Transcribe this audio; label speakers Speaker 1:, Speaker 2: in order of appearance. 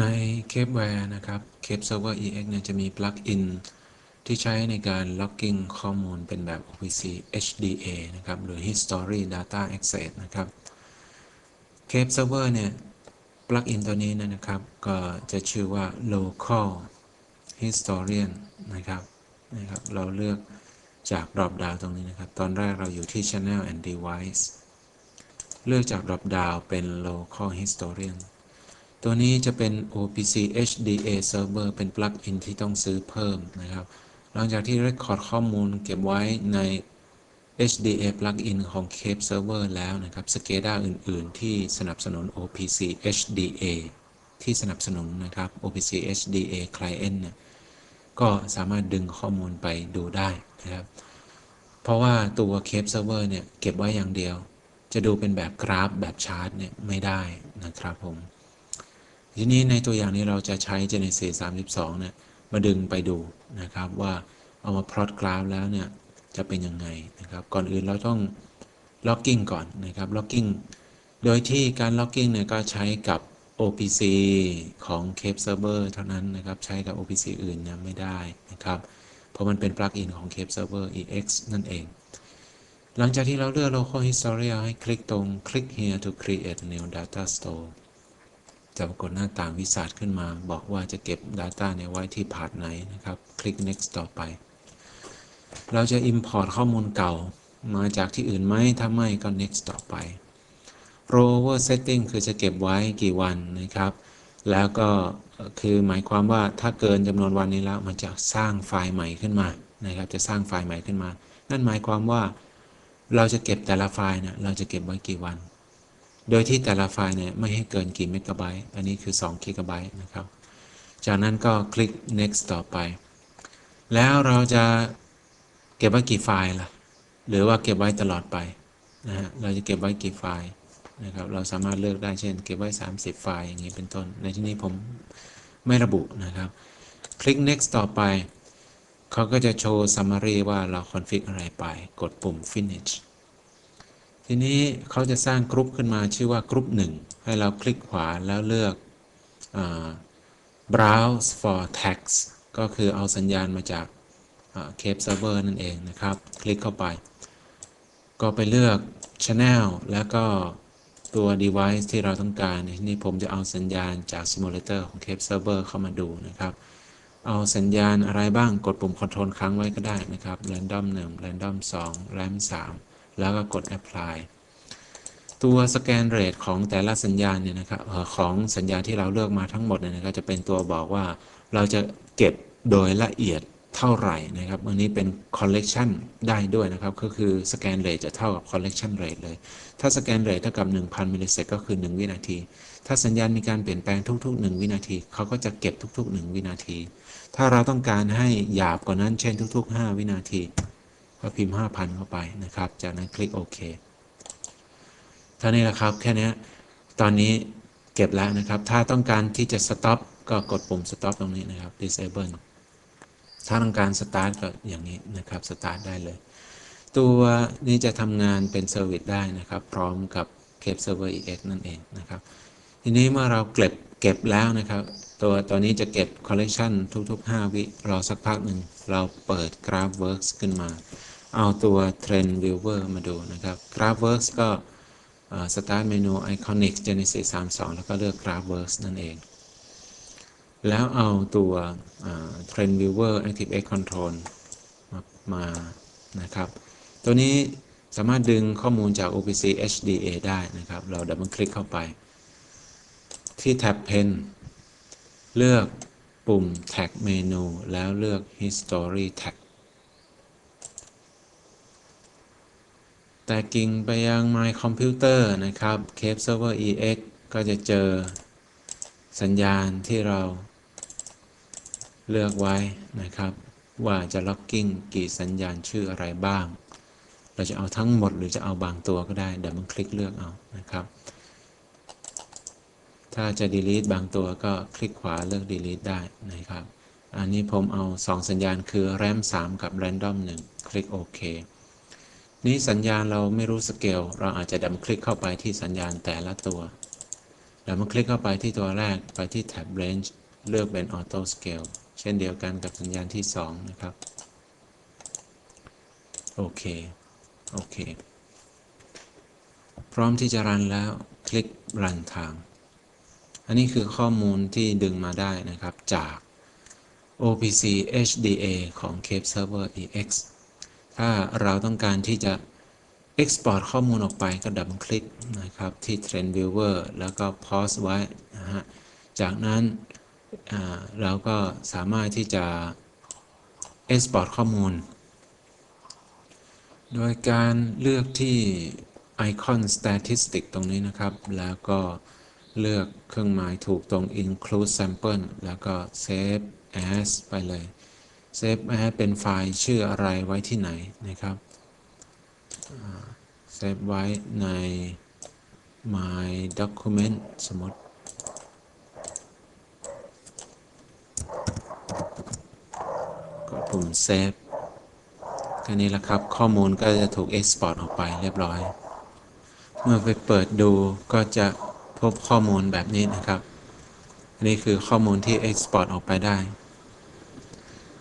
Speaker 1: ใน Capeware นะครับ Cape Server EX เนี่ยจะมีปลั๊กอินที่ใช้ในการล็อกกิ้งข้อมูลเป็นแบบ OPC HDA นะครับ หรือ History Data Access นะครับ Cape Server เนี่ยปลั๊กอินตัวนี้นะครับ ก็จะชื่อว่า Local Historian นะครับนะครับ เราเลือกจาก drop down ตรงนี้นะครับ ตอนแรกเราอยู่ที่ Channel and Device เลือกจาก drop down เป็น Local Historian ตัวนี้จะเป็น OPC HDA Server เป็นปลั๊กอินที่ต้องซื้อเพิ่มนะครับ หลังจากที่ Record ข้อมูลเก็บไว้ใน HDA plugin ของ Cape Server แล้วนะครับ SCADA อื่น ๆ ที่สนับสนุน OPC HDA ที่สนับสนุนนะครับ OPC HDA Client นี่ยก็สามารถดึงข้อมูลไปดูได้นะครับ เพราะว่าตัว Cape Server เนี่ย เก็บไว้อย่างเดียว จะดูเป็นแบบกราฟแบบชาร์ตเนี่ย ไม่ได้นะครับผม ทีนี้ในตัวอย่างนี้เราจะใช้ Genesis 32เนี่ยมาดึงไปดูนะครับว่าเอามาพลอตกราฟแล้วเนี่ยจะเป็นยังไงนะครับก่อนอื่นเราต้องล็อกกิ้งก่อนนะครับล็อกกิ้งโดยที่การล็อกกิ้งเนี่ยก็ใช้กับ OPC ของ Cape Server เท่านั้นนะครับใช้กับ OPC อื่นเนี่ยไม่ได้นะครับเพราะมันเป็นปลั๊กอินของ Cape Server EX นั่นเอง หลังจากที่เราเลือก local historia ให้คลิกตรง click here to create new data store จะปรากฏหน้าต่างวิสัทขึ้นมา บอกว่าจะเก็บ Data เนี่ยไว้ที่พาร์ทไหนนะครับ คลิก next ต่อไป เราจะ import ข้อมูลเก่ามาจากที่อื่นไหมถ้าไม่ก็ next ต่อไป rover setting คือจะเก็บไว้กี่วันนะครับ แล้วก็คือหมายความว่าถ้าเกินจำนวนวันนี้แล้วมันจะสร้างไฟล์ใหม่ขึ้นมานะครับ จะสร้างไฟล์ใหม่ขึ้นมา นั่นหมายความว่าเราจะเก็บแต่ละไฟล์นี่ยเราจะเก็บไว้กี่วัน โดยที่แต่ละไฟล์เนี่ยไม่ให้เกินกี่เมกะไบต์ อันนี้คือ2กิกะไบต์นะครับ จากนั้นก็คลิก next ต่อไป แล้วเราจะเก็บไว้กี่ไฟล์ล่ะ หรือว่าเก็บไว้ตลอดไปนะฮะ เราจะเก็บไว้กี่ไฟล์นะครับ เราสามารถเลือกได้เช่น เก็บไว้ 30 ไฟล์อย่างนี้เป็นต้น ในที่นี้ผมไม่ระบุนะครับ คลิก next ต่อไป เขาก็จะโชว์ summary ว่าเรา config อะไรไป กดปุ่ม finish ทีนี้เขาจะสร้างกรุ๊ปขึ้นมาชื่อว่ากรุ๊ป1ให้เราคลิกขวาแล้วเลือก browse for text ก็คือเอาสัญญาณมาจาก Cape Server นั่นเองนะครับ คลิกเข้าไป ก็ไปเลือก Channel แล้วก็ตัว device ที่เราต้องการ นี่ผมจะเอาสัญญาณจาก Simulator ของ Cape Server เข้ามาดูนะครับ เอาสัญญาณอะไรบ้างกดปุ่ม Control ค้างไว้ก็ได้นะครับ Random 1 Random 2 RAM 3 แล้วก็กด Apply ตัวสแกนเรทของแต่ละสัญญาณเนี่ยนะครับของสัญญาณที่เราเลือกมาทั้งหมดเนี่ยนะครับจะเป็นตัวบอกว่าเราจะเก็บโดยละเอียดเท่าไหร่นะครับอันนี้เป็น collection ได้ด้วยนะครับ ก็คือสแกนเรทจะเท่ากับ collection rate เลย ถ้าสแกนเรทเท่ากับ 1,000มิลลิเซกก็คือ 1 วินาที ถ้าสัญญาณมีการเปลี่ยนแปลงทุก ๆ 1 วินาที เขาก็จะเก็บทุก ๆ 1 วินาที ถ้าเราต้องการให้หยาบกว่านั้นเช่นทุก ๆ 5 วินาที ก็พิมพ์ 5,000 เข้าไปนะครับ จากนั้นคลิกโอเคท่านี้แหละครับแค่นี้ตอนนี้เก็บแล้วนะครับ ถ้าต้องการที่จะ stop ก็กดปุ่ม stop ตรงนี้นะครับ disable ถ้าต้องการ start ก็อย่างนี้นะครับ start ได้เลย ตัวนี้จะทำงานเป็นเซอร์วิสได้นะครับ พร้อมกับ Cape Server EX นั่นเองนะครับ ทีนี้เมื่อเราเก็บเก็บแล้วนะครับ ตัวตัวนี้จะเก็บ collection ทุก ๆ 5 วิรอสักพักหนึ่ง เราเปิด GraphWorks ขึ้นมา เอาตัว Trend Viewer มาดูนะครับ GraphWorks ก็ Start Menu Iconic Genesis 32 แล้วก็เลือก GraphWorks นั่นเอง แล้วเอาตัว Trend Viewer ActiveX Control มามานะครับ ตัวนี้สามารถดึงข้อมูลจาก OPC HDA ได้นะครับ เราดับเบิลคลิกเข้าไป ที่แท็บ Pen เลือกปุ่ม Tag Menu แล้วเลือก History Tag แต่กิ่งไปยัง My Computer นะครับ Cape Server EX ก็จะเจอสัญญาณที่เราเลือกไว้นะครับ ว่าจะล็อกกิ้งกี่สัญญาณชื่ออะไรบ้าง เราจะเอาทั้งหมดหรือจะเอาบางตัวก็ได้ เดี๋ยวมันคลิกเลือกเอานะครับ ถ้าจะ delete บางตัวก็คลิกขวาเลือก delete ได้นะครับ อันนี้ผมเอา 2 สัญญาณคือ RAM 3 กับ Random 1 คลิกโอเค นี้สัญญาณเราไม่รู้สเกล เราอาจจะดับคลิกเข้าไปที่สัญญาณแต่ละตัวเดี๋ยวมคลิกเข้าไปที่ตัวแรกไปที่แท็บ range เลือกเป็น auto scale เช่นเดียวกันกับสัญญาณที่ 2 นะครับ โอเค โอเค พร้อมที่จะรันแล้วคลิกรันทาง อันนี้คือข้อมูลที่ดึงมาได้นะครับจาก OPC HDA ของ Cape Server EX ถ้าเราต้องการที่จะ Export ข้อมูลออกไปก็ดับเบิลคลิกนะครับที่ Trend Viewer แล้วก็ Pause ไว้นะฮะจากนั้นเราก็สามารถที่จะ Export ข้อมูล โดยการเลือกที่ Icon Statistic ตรงนี้นะครับ แล้วก็เลือกเครื่องหมายถูกตรง Include Sample แล้วก็ Save As ไปเลย Save As เป็นไฟล์ชื่ออะไรไว้ที่ไหนนะครับเซฟไว้ใน my document สมมติกดปุ่ม save แค่นี้แหละครับ ข้อมูลก็จะถูก export ออกไปเรียบร้อย เมื่อไปเปิดดูก็จะพบข้อมูลแบบนี้นะครับ อันนี้คือข้อมูลที่ export ออกไปได้